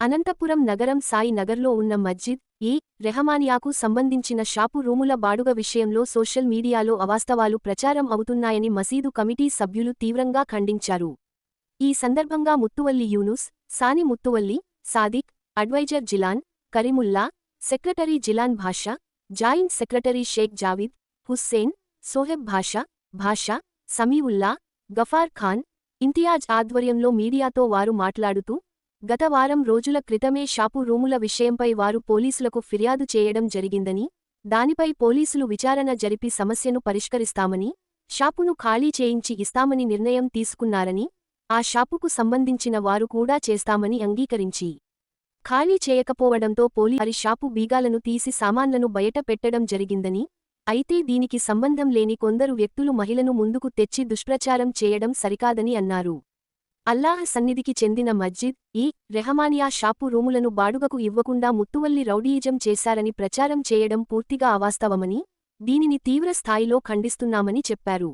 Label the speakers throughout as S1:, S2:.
S1: అనంతపురం నగరం సాయి నగర్లో ఉన్న మస్జిద్ ఈ రెహమానియాకు సంబంధించిన షాపు రూముల బాడుగ విషయంలో సోషల్ మీడియాలో అవాస్తవాలు ప్రచారం అవుతున్నాయని మసీదు కమిటీ సభ్యులు తీవ్రంగా ఖండించారు. ఈ సందర్భంగా ముత్తువల్లి Yunus Sani ముత్తువల్లి Sadiq advisor Jilan Kareemulla secretary Jilan Basha joint secretary Sheikh Javid Hussain Soheb Basha Basha Samiulla Ghaffar Khan Imtiaz ఆధ్వర్యంలో మీడియాతో వారు మాట్లాడుతూ గత వారం రోజుల క్రితమే షాపు రూముల విషయంపై వారు పోలీసులకు ఫిర్యాదు చేయడం జరిగిందని దానిపై పోలీసులు విచారణ జరిపి సమస్యను పరిష్కరిస్తామని షాపును ఖాళీ చేయించి ఇస్తామని నిర్ణయం తీసుకున్నారని ఆ షాపుకు సంబంధించిన వారు కూడా చేస్తామని అంగీకరించి. ఖాళీ చేయకపోవడంతో పోలీ వారి షాపు బీగాలను తీసి సామాన్లను బయట పెట్టడం జరిగిందని అయితే దీనికి సంబంధం లేని కొందరు వ్యక్తులు మహిళను ముందుకు తెచ్చి దుష్ప్రచారం చేయడం సరికాదని అన్నారు. అల్లాహ్ సన్నిధికి చెందిన మస్జిద్ ఈ రెహమానియా షాపు రూములను బాడుగకు ఇవ్వకుండా ముత్తువల్లి రౌడీయిజం చేశారని ప్రచారం చేయడం పూర్తిగా అవాస్తవమని దీనిని తీవ్ర స్థాయిలో ఖండిస్తున్నామని చెప్పారు.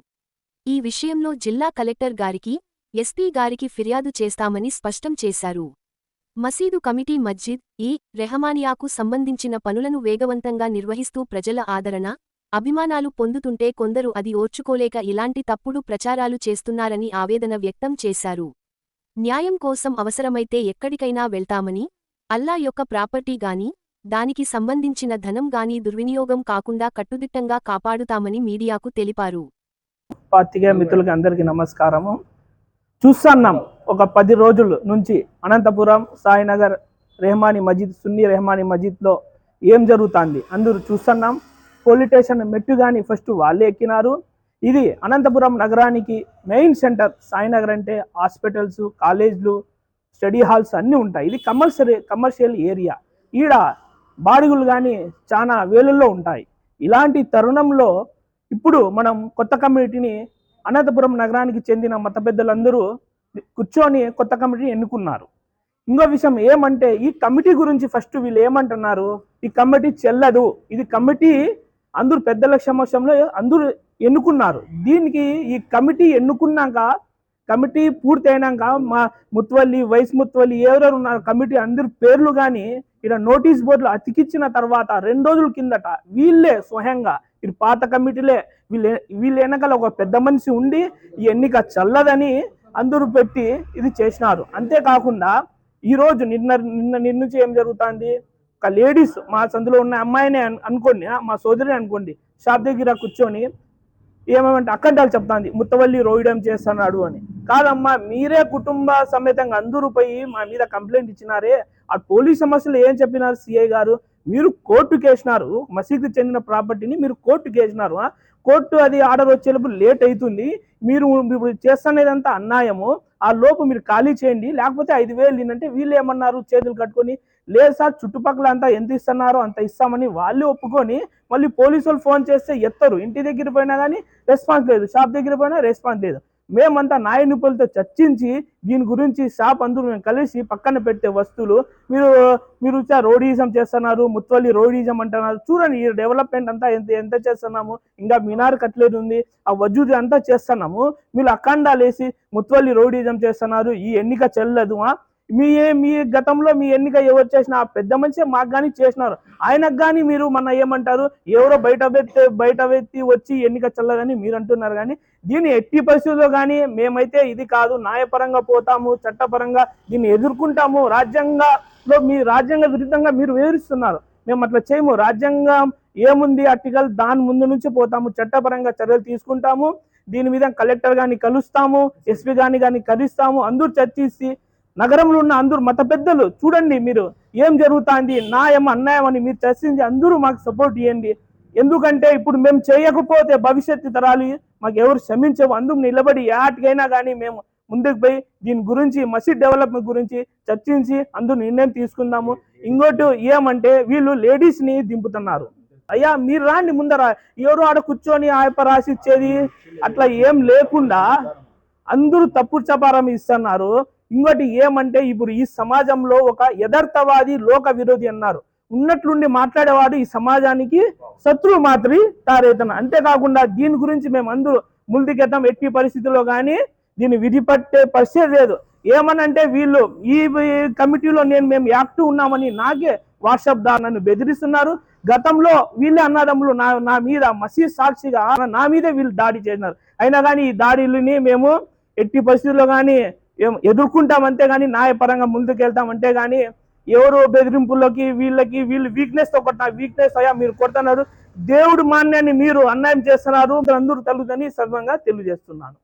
S1: ఈ విషయంలో జిల్లా కలెక్టర్ గారికి ఎస్పీ గారికి ఫిర్యాదు చేస్తామని స్పష్టం చేశారు. మసీదు కమిటీ మస్జిద్ ఈ రెహమానియాకు సంబంధించిన పనులను వేగవంతంగా నిర్వహిస్తూ ప్రజల ఆదరణ అభిమానాలు పొందుతుంటే కొందరు అది ఓర్చుకోలేక ఇలాంటి తప్పుడు ప్రచారాలు చేస్తున్నారని ఆవేదన వ్యక్తం చేశారు. న్యాయం కోసం అవసరమైతే ఎక్కడికైనా వెళ్తామని అల్లా యొక్క ప్రాపర్టీ గాని దానికి సంబంధించిన ధనం గాని దుర్వినియోగం కాకుండా కట్టుదిట్టంగా కాపాడుతామని మీడియాకు తెలిపారు.
S2: పాత్రికేయ మిత్రులకి అందరికీ నమస్కారము. చూస్తున్నాం ఒక పది రోజుల నుంచి అనంతపురం సాయినగర్ రెహమాని మజీద్ సున్నీ రెహమాని మజీద్లో ఏం జరుగుతుంది? అందరూ చూస్తున్నాం. పోలీస్ స్టేషన్ మెట్టు కానీ ఫస్ట్ వాళ్ళే ఎక్కినారు. ఇది అనంతపురం నగరానికి మెయిన్ సెంటర్. సాయినగర్ అంటే హాస్పిటల్స్ కాలేజ్లు స్టడీ హాల్స్ అన్నీ ఉంటాయి. ఇది కమర్షియల్ కమర్షియల్ ఏరియా. ఈడ బాడుగులు కానీ చాలా వేలుల్లో ఉంటాయి. ఇలాంటి తరుణంలో ఇప్పుడు మనం కొత్త కమిటీని అనంతపురం నగరానికి చెందిన మత పెద్దలందరూ కూర్చొని కొత్త కమిటీని ఎన్నుకున్నారు. ఇంకో విషయం ఏమంటే ఈ కమిటీ గురించి ఫస్ట్ వీళ్ళు ఏమంటున్నారు? ఈ కమిటీ చెల్లదు. ఇది కమిటీ అందరూ పెద్దల సమక్షంలో అందరూ ఎన్నుకున్నారు. దీనికి ఈ కమిటీ ఎన్నుకున్నాక కమిటీ పూర్తి అయినాక మా ముత్వల్లి వైస్ ముత్వల్లి ఎవరెవరు ఉన్నారు కమిటీ అందరి పేర్లు కానీ ఇలా నోటీస్ బోర్డులు అతికిచ్చిన తర్వాత రెండు రోజుల కిందట వీళ్ళే స్వయంగా ఇది పాత కమిటీలే వీళ్ళ వీళ్ళ వెనకాల ఒక పెద్ద మనిషి ఉండి ఈ ఎన్నిక చల్లదని అందరూ పెట్టి ఇది చేసినారు. అంతేకాకుండా ఈరోజు నిన్న నిన్న నిన్న నుంచి ఏం జరుగుతుంది? ఒక లేడీస్ మా సందులో ఉన్న అమ్మాయినే అనుకోండి మా సోదరిని అనుకోండి షాప్ దగ్గర కూర్చొని ఏమేమంటే అక్కడాలు చెప్తాంది ముత్తవల్లి రోయడం చేస్తున్నాడు అని కాదమ్మా మీరే కుటుంబ సమేతంగా అందరూ పోయి మా మీద కంప్లైంట్ ఇచ్చినారే ఆ పోలీస్ సమస్యలు ఏం చెప్పినారు సిఐ గారు మీరు కోర్టుకు వేసినారు మసీద్కి చెందిన ప్రాపర్టీని మీరు కోర్టుకు వేసినారు ఆ? కోర్టు అది ఆర్డర్ వచ్చేటప్పుడు లేట్ అవుతుంది మీరు ఇప్పుడు చేస్తున్నదంతా అన్యాయము ఆ లోపు మీరు ఖాళీ చేయండి. లేకపోతే ఐదు వేలు ఏంటంటే వీళ్ళు ఏమన్నారు? చేతులు కట్టుకొని లేదు సార్ చుట్టుపక్కల అంతా ఎంత ఇస్తున్నారో అంత ఇస్తామని వాళ్ళు ఒప్పుకొని మళ్ళీ పోలీసులు ఫోన్ చేస్తే ఎత్తరు. ఇంటి దగ్గర పోయినా కానీ రెస్పాన్స్ లేదు. షాప్ దగ్గర పోయినా రెస్పాన్స్ లేదు. మేమంతా నాయనిపులతో చర్చించి దీని గురించి షాప్ అందరూ మేము కలిసి పక్కన పెట్టే వస్తువులు మీరు మీరు రోడీజం చేస్తున్నారు ముత్వల్లి రోడీజం అంటున్నారు. చూడండి ఈ డెవలప్మెంట్ అంతా ఎంత ఎంత చేస్తున్నాము? ఇంకా మినార్ కట్లేదు ఉంది ఆ వజూది అంతా చేస్తున్నాము. మీరు అఖండాలు వేసి ముత్వల్లి రోడీజం చేస్తున్నారు ఈ ఎన్నిక చెల్లదు మీ మీ గతంలో మీ ఎన్నిక ఎవరు చేసిన ఆ పెద్ద మనిషి మాకు కానీ చేసినారు. ఆయనకు కానీ మీరు మన ఏమంటారు ఎవరో బయట వ్యక్తి బయట వ్యక్తి వచ్చి ఎన్నిక చల్లదని మీరు అంటున్నారు కానీ దీన్ని ఎట్టి పరిస్థితుల్లో కానీ మేమైతే ఇది కాదు న్యాయపరంగా పోతాము చట్టపరంగా దీన్ని ఎదుర్కొంటాము రాజ్యాంగంలో మీ రాజ్యాంగ విరుద్ధంగా మీరు వివరిస్తున్నారు మేము అట్లా చేయము. రాజ్యాంగం ఏముంది ఆర్టికల్ దాని ముందు నుంచి పోతాము చట్టపరంగా చర్యలు తీసుకుంటాము దీని మీద కలెక్టర్ గాని కలుస్తాము ఎస్పీ గాని కానీ కలుస్తాము అందరూ చర్చిస్తే నగరంలో ఉన్న అందరూ మత పెద్దలు చూడండి మీరు ఏం జరుగుతుంది న్యాయం అన్యాయం అని మీరు చర్చించి అందరూ మాకు సపోర్ట్ ఇవ్వండి ఎందుకంటే ఇప్పుడు మేము చేయకపోతే భవిష్యత్తు తరాలు మాకు ఎవరు క్షమించవు. అందుకు నిలబడి యాటికైనా కానీ మేము ముందుకు పోయి దీని గురించి మసీద్ డెవలప్మెంట్ గురించి చర్చించి అందరూ నిర్ణయం తీసుకుందాము. ఇంకోటి ఏమంటే వీళ్ళు లేడీస్ని దింపుతున్నారు. అయ్యా మీరు రాండి ముందర. ఎవరు ఆడ కూర్చొని ఆయప రాసి ఇచ్చేది? అట్లా ఏం లేకుండా అందరూ తప్పుడు చపారం ఇస్తున్నారు. ఇంకోటి ఏమంటే ఇప్పుడు ఈ సమాజంలో ఒక యథార్థవాది లోక విరోధి అన్నారు. ఉన్నట్లుండి మాట్లాడేవాడు ఈ సమాజానికి శత్రువు మాత్రమే తారేతన. అంతేకాకుండా దీని గురించి మేము అందరూ ముందుకెత్తాం ఎట్టి పరిస్థితుల్లో కానీ దీన్ని విధిపట్టే పరిస్థితి లేదు. ఏమనంటే వీళ్ళు ఈ కమిటీలో నేను మేము యాక్టివ్ ఉన్నామని నాకే వాట్సాప్ ద్వారా నన్ను బెదిరిస్తున్నారు. గతంలో వీళ్ళే అన్నదమ్ములు నా నా మీద మసీద్ సాక్షిగా నా మీదే వీళ్ళు దాడి చేసినారు. అయినా కానీ ఈ దాడిని మేము ఎట్టి పరిస్థితుల్లో కానీ ఎదుర్కొంటాం అంతే కానీ న్యాయపరంగా ముందుకు వెళ్తాం అంటే కానీ ఎవరు బెదిరింపుల్లోకి వీళ్ళకి వీళ్ళు వీక్నెస్తో కొట్టిన వీక్నెస్ అయ్యా మీరు కొడుతున్నారు. దేవుడు మాన్యాన్ని మీరు అన్యాయం చేస్తున్నారు. అందరూ తలుగుదని సర్వంగా తెలియజేస్తున్నాను.